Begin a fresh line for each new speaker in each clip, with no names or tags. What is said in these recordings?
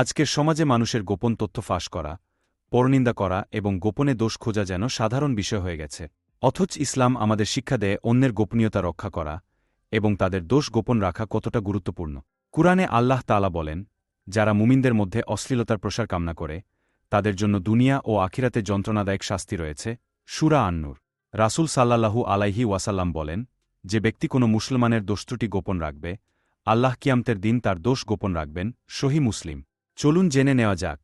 আজকের সমাজে মানুষের গোপন তথ্য ফাঁস করা, পরনিন্দা করা এবং গোপনে দোষ খোঁজা যেন সাধারণ বিষয় হয়ে গেছে। অথচ ইসলাম আমাদের শিক্ষা দেয় অন্যের গোপনীয়তা রক্ষা করা এবং তাদের দোষ গোপন রাখা কতটা গুরুত্বপূর্ণ। কুরআনে আল্লাহ তালা বলেন, যারা মুমিনদের মধ্যে অশ্লীলতার প্রসার কামনা করে, তাদের জন্য দুনিয়া ও আখিরাতে যন্ত্রণাদায়ক শাস্তি রয়েছে। সুরা আন্নুর। রাসূল সাল্লাল্লাহু আলাইহি ওয়াসাল্লাম বলেন, যে ব্যক্তি কোনো মুসলমানের দোষত্রুটি গোপন রাখবে, আল্লাহ কিয়ামতের দিন তার দোষ গোপন রাখবেন। সহি মুসলিম। চলুন জেনে নেওয়া যাক,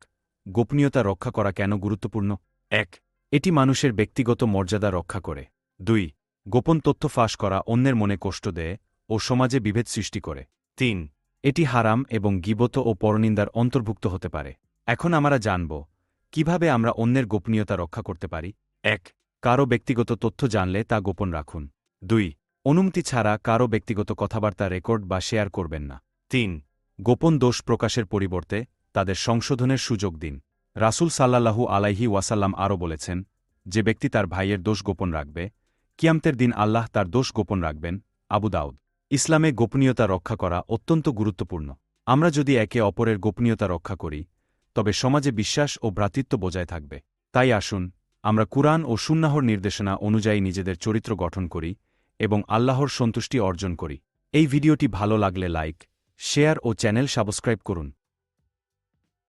গোপনীয়তা রক্ষা করা কেন গুরুত্বপূর্ণ? এক, এটি মানুষের ব্যক্তিগত মর্যাদা রক্ষা করে। দুই, গোপন তথ্য ফাঁস করা অন্যের মনে কষ্ট দেয় ও সমাজে বিভেদ সৃষ্টি করে। তিন, এটি হারাম এবং গিবত ও পরনিন্দার অন্তর্ভুক্ত হতে পারে। এখন আমরা জানব, কীভাবে আমরা অন্যের গোপনীয়তা রক্ষা করতে পারি? এক কারও ব্যক্তিগত তথ্য জানলে তা গোপন রাখুন। দুই, অনুমতি ছাড়া কারও ব্যক্তিগত কথাবার্তা রেকর্ড বা শেয়ার করবেন না। তিন, গোপন দোষ প্রকাশের পরিবর্তে তাদের সংশোধনের সুযোগ দিন। রাসূল সাল্লাল্লাহু আলাইহি ওয়াসাল্লাম আরও বলেছেন, যে ব্যক্তি তার ভাইয়ের দোষ গোপন রাখবে, কিয়ামতের দিন আল্লাহ তার দোষ গোপন রাখবেন। আবু দাউদ, ইসলামে গোপনীয়তা রক্ষা করা অত্যন্ত গুরুত্বপূর্ণ। আমরা যদি একে অপরের গোপনীয়তা রক্ষা করি, তবে সমাজে বিশ্বাস ও ভ্রাতৃত্ব বজায় থাকবে। তাই আসুন, আমরা কুরআন ও সুন্নাহর নির্দেশনা অনুযায়ী নিজেদের চরিত্র গঠন করি এবং আল্লাহর সন্তুষ্টি অর্জন করি। এই ভিডিওটি ভালো লাগলে লাইক, শেয়ার ও চ্যানেল সাবস্ক্রাইব করুন।